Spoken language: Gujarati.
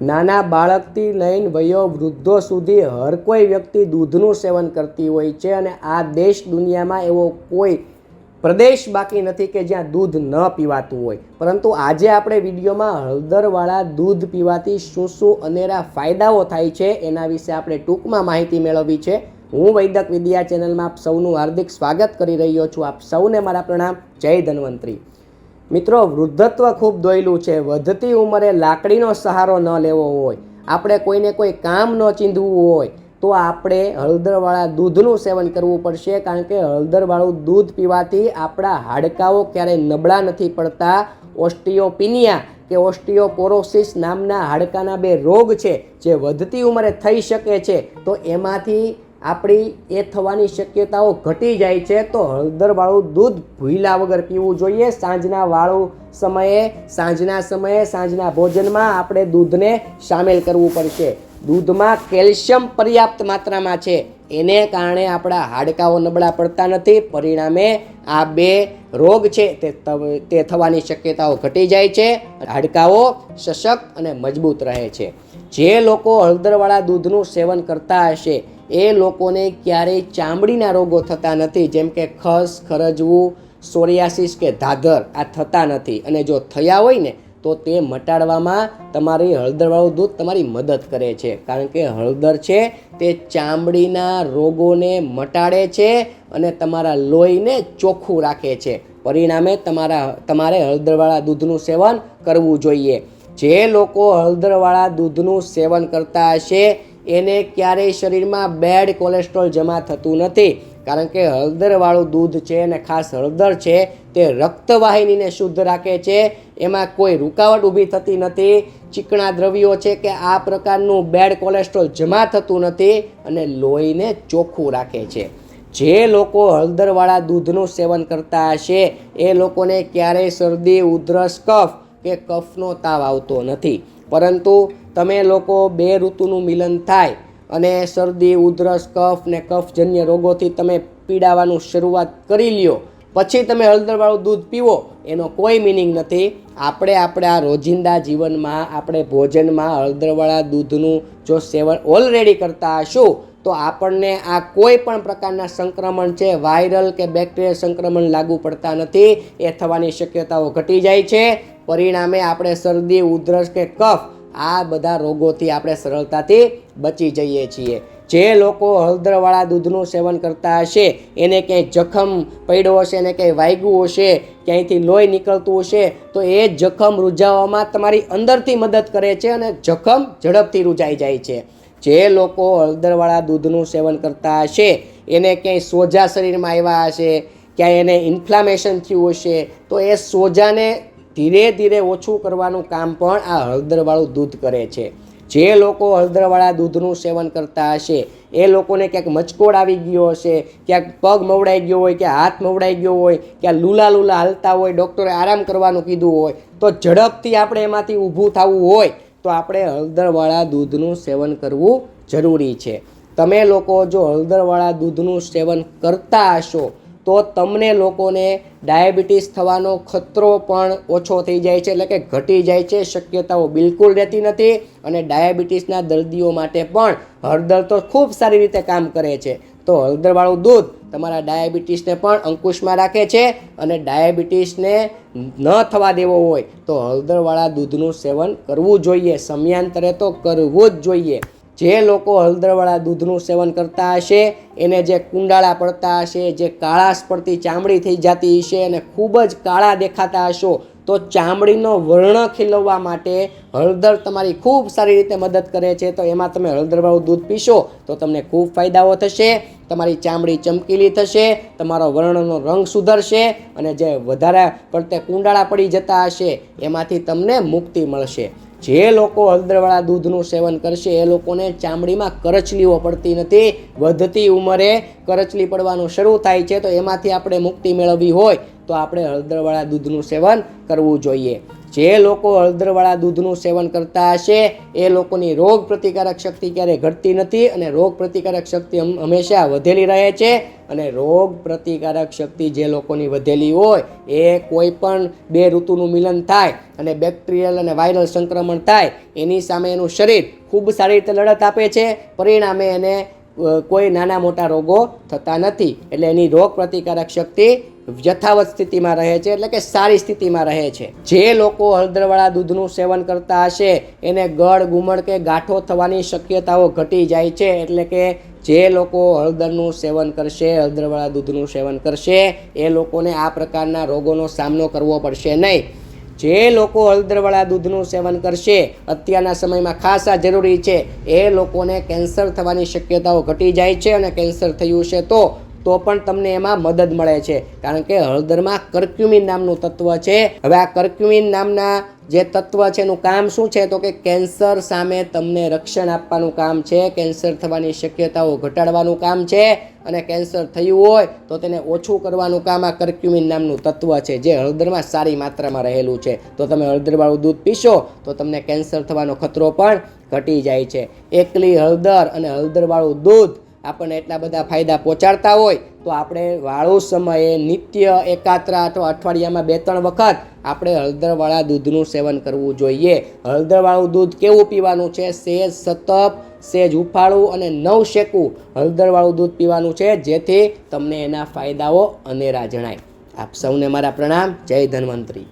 નાના બાળકથી લઈને વયો વૃદ્ધો સુધી હર કોઈ વ્યક્તિ દૂધનું સેવન કરતી હોય છે અને આ દેશ દુનિયામાં એવો કોઈ પ્રદેશ બાકી નથી કે જ્યાં દૂધ ન પીવાતું હોય. પરંતુ આજે આપણે વિડીયોમાં હળદરવાળા દૂધ પીવાથી શું શું અનેરા ફાયદાઓ થાય છે એના વિશે આપણે ટૂંકમાં માહિતી મેળવવી છે. હું વૈદક વિદ્યા ચેનલમાં આપ સૌનું હાર્દિક સ્વાગત કરી રહ્યો છું. આપ સૌને મારા પ્રણામ. જય ધન્વંતરી. મિત્રો, વૃદ્ધત્વ ખૂબ દોયલું છે. વધતી ઉંમરે લાકડીનો સહારો ન લેવો હોય, આપણે કોઈને કોઈ કામ ન ચીંધવું હોય, તો આપણે હળદરવાળા દૂધનું સેવન કરવું પડશે, કારણ કે હળદરવાળું દૂધ પીવાથી આપણા હાડકાઓ ક્યારેય નબળા નથી પડતા. ઓસ્ટિયોપિનિયા કે ઓસ્ટિયોપોરોસિસ નામના હાડકાના બે રોગ છે, જે વધતી ઉંમરે થઈ શકે છે. તો એમાંથી આપણી એ થવાની શક્યતાઓ ઘટી જાય છે, તો હળદરવાળું દૂધ ભૂલા વગર પીવું જોઈએ. સાંજના વાળું સમયે, સાંજના સમયે, સાંજના ભોજનમાં આપણે દૂધને સામેલ કરવું પડશે. દૂધમાં કેલ્શિયમ પર્યાપ્ત માત્રામાં છે. એને કારણે આપણા હાડકાઓ નબળા પડતા નથી. પરિણામે આ બે રોગ છે, તે તે થવાની શક્યતાઓ ઘટી જાય છે. હાડકાઓ સશક્ત અને મજબૂત રહે છે. જે લોકો હળદરવાળા દૂધનું સેવન કરતા હશે એ લોકોને ક્યારેય ચામડીના રોગો થતા નથી. જેમ કે ખસ, ખરજવું, સોરિયાસિસ કે ધાધર આ થતા નથી. અને જો થયા હોય ને, તો તે મટાડવામાં તમારી હળદરવાળું દૂધ તમારી મદદ કરે છે. કારણ કે હળદર છે, તે ચામડીના રોગોને મટાડે છે અને તમારા લોહીને ચોખ્ખું રાખે છે. પરિણામે તમારા, તમારે હળદરવાળા દૂધનું સેવન કરવું જોઈએ. જે લોકો હળદરવાળા દૂધનું સેવન કરતા હશે એને ક્યારેય શરીરમાં બેડ કોલેસ્ટ્રોલ જમા થતું નથી. કારણ કે હળદરવાળું દૂધ છે અને ખાસ હળદર છે, તે રક્તવાહિનીને શુદ્ધ રાખે છે. એમાં કોઈ રૂકાવટ ઊભી થતી નથી. ચીકણા દ્રવ્યો છે કે આ પ્રકારનું બેડ કોલેસ્ટ્રોલ જમા થતું નથી અને લોહીને ચોખ્ખું રાખે છે. જે લોકો હળદરવાળા દૂધનું સેવન કરતા હશે, એ લોકોને ક્યારેય શરદી, ઉધરસ, કફ કે કફનો તાવ આવતો નથી. પરંતુ તમે લોકો બે ઋતુનું મિલન થાય અને શરદી, ઉધરસ, કફ ને કફજન્ય રોગોથી તમે પીડાવાનું શરૂઆત કરી લ્યો. પછી તમે હળદરવાળું દૂધ પીવો, એનો કોઈ મિનિંગ નથી. આપણે આપણા રોજિંદા જીવનમાં, આપણે ભોજનમાં હળદરવાળા દૂધનું જો સેવન ઓલરેડી કરતા હશું, તો આપણને આ કોઈ પણ પ્રકારના સંક્રમણ છે, વાયરલ કે બેક્ટેરિયલ સંક્રમણ લાગુ પડતા નથી, એ થવાની શક્યતાઓ ઘટી જાય છે. પરિણામે આપણે શરદી, ઉધરસ કે કફ આ બધા રોગોથી આપણે સરળતાથી બચી જઈએ છીએ. જે લોકો હળદરવાળા દૂધનું સેવન કરતા હશે, એને ક્યાંય જખમ પડ્યો હશે, એને ક્યાંય વાગ્યું હશે, ક્યાંયથી લોહી નીકળતું હશે, તો એ જખમ રૂજાવવામાં તમારી અંદરથી મદદ કરે છે અને જખમ ઝડપથી રૂજાઈ જાય છે. જે લોકો હળદરવાળા દૂધનું સેવન કરતા હશે, એને ક્યાંય સોજા શરીરમાં આવ્યા હશે, ક્યાંય એને ઇન્ફ્લામેશન થયું હશે, તો એ સોજાને ધીરે ધીરે ઓછું કરવાનું કામ પણ આ હળદરવાળું દૂધ કરે છે. જે લોકો હળદરવાળા દૂધનું સેવન કરતા હશે, એ લોકોને ક્યાંક મચકોડ આવી ગયો હશે, ક્યાંક પગ મવડાઈ ગયો હોય કે હાથ મવડાઈ ગયો હોય ક્યાં લૂલા લૂલા હાલતા હોય, ડૉક્ટરે આરામ કરવાનું કીધું હોય, તો ઝડપથી આપણે એમાંથી ઊભું થવું હોય, તો આપણે હળદરવાળા દૂધનું સેવન કરવું જરૂરી છે. તમે લોકો જો હળદરવાળા દૂધનું સેવન કરતા હશો તો તમને લોકોને ડાયાબિટીસ થવાનો ખતરો પણ ઓછો થઈ જાય છે, એટલે કે ઘટી જાય છે, શક્યતાઓ બિલકુલ રહેતી નથી અને ડાયાબિટીસના દર્દીઓ માટે પણ હળદર તો ખૂબ સારી રીતે કામ કરે છે. તો હળદરવાળું દૂધ તમારા ડાયાબિટીસને પણ અંકુશમાં રાખે છે અને ડાયાબિટીસને ન થવા દેવો હોય તો હળદરવાળા દૂધનું સેવન કરવું જોઈએ, સમયાંતરે તો કરવું જ જોઈએ. જે લોકો હળદરવાળા દૂધનું સેવન કરતા હશે, એને જે કુંડાળા પડતા હશે, જે કાળાશ પડતી ચામડી થઈ જતી હશે અને ખૂબ જ કાળા દેખાતા હશો, તો ચામડીનો વર્ણ ખીલવવા માટે હળદર તમારી ખૂબ સારી રીતે મદદ કરે છે. તો એમાં તમે હળદરવાળું દૂધ પીશો, તો તમને ખૂબ ફાયદાઓ થશે, તમારી ચામડી ચમકીલી થશે, તમારો વર્ણનો રંગ સુધરશે, અને જે વધારે પડતે કુંડાળા પડી જતા હશે, એમાંથી તમને મુક્તિ મળશે. જે લોકો હળદરવાળા દૂધનું સેવન કરશે, એ લોકોને ચામડીમાં કરચલીઓ પડતી નથી. વધતી ઉંમરે કરચલી પડવાનું શરૂ થાય છે, તો એમાંથી આપણે મુક્તિ મેળવવી હોય, તો આપણે હળદરવાળા દૂધનું સેવન કરવું જોઈએ. જે લોકો હળદરવાળા દૂધનું સેવન કરતા હશે, એ લોકોની રોગ પ્રતિકારક શક્તિ ક્યારેય ઘટતી નથી અને રોગ પ્રતિકારક શક્તિ હંમેશા વધેલી રહે છે અને રોગ પ્રતિકારક શક્તિ જે લોકોની વધેલી હોય, એ કોઈ પણ બે ઋતુનું મિલન થાય અને બેક્ટેરિયલ અને વાયરલ સંક્રમણ થાય, એની સામે એનું શરીર ખૂબ સારી રીતે લડત આપે છે, પરિણામે એને કોઈ નાના મોટા રોગો થતા નથી. એટલે એની રોગ પ્રતિકારક શક્તિ યથાવત સ્થિતિમાં રહે છે, એટલે કે સારી સ્થિતિમાં રહે છે. જે લોકો હળદરવાળા દૂધનું સેવન કરતા હશે, એને ગળ ગુમડ કે ગાંઠો થવાની શક્યતાઓ ઘટી જાય છે, એટલે કે જે લોકો હળદરનું સેવન કરશે, હળદરવાળા દૂધનું સેવન કરશે, એ લોકોને આ પ્રકારના રોગોનો સામનો કરવો પડશે નહીં. જે લોકો હળદરવાળા દૂધનું સેવન કરશે, અત્યારના સમયમાં ખાસ આ જરૂરી છે, એ લોકોને કેન્સર થવાની શક્યતાઓ ઘટી જાય છે અને કેન્સર થયું છે તો તો પણ તમને એમાં મદદ મળે છે. કારણ કે હળદરમાં કર્ક્યુમિન નામનું તત્વ છે. હવે આ કર્ક્યુમિન નામના જે તત્વ છે, એનું કામ શું છે? તો કે કેન્સર સામે તમને રક્ષણ આપવાનું કામ છે. કેન્સર થવાની શક્યતાઓ ઘટાડવાનું કામ છે. અને કેન્સર થયું હોય તો તેને ઓછું કરવાનું કામ આ કર્ક્યુમિન નામનું તત્વ છે, જે હળદરમાં સારી માત્રામાં રહેલું છે. તો તમે હળદરવાળું દૂધ પીશો તો તમને કેન્સર થવાનો ખતરો પણ ઘટી જાય છે. એકલી હળદર અને હળદરવાળું દૂધ આપણને એટલા બધા ફાયદા પહોંચાડતા હોય, તો આપણે વાળો સમયે નિત્ય એકાત્રા અથવા અઠવાડિયામાં બે ત્રણ વખત આપણે હળદરવાળા દૂધનું સેવન કરવું જોઈએ. હળદરવાળું દૂધ કેવું પીવાનું છે? સેજ, સતપ, સેજ ઉફાળું અને નવ શેકવું હળદરવાળું દૂધ પીવાનું છે, જેથી તમને એના ફાયદાઓ અનેરા જણાય. આપ સૌને મારા પ્રણામ. જય ધન્વંતરી.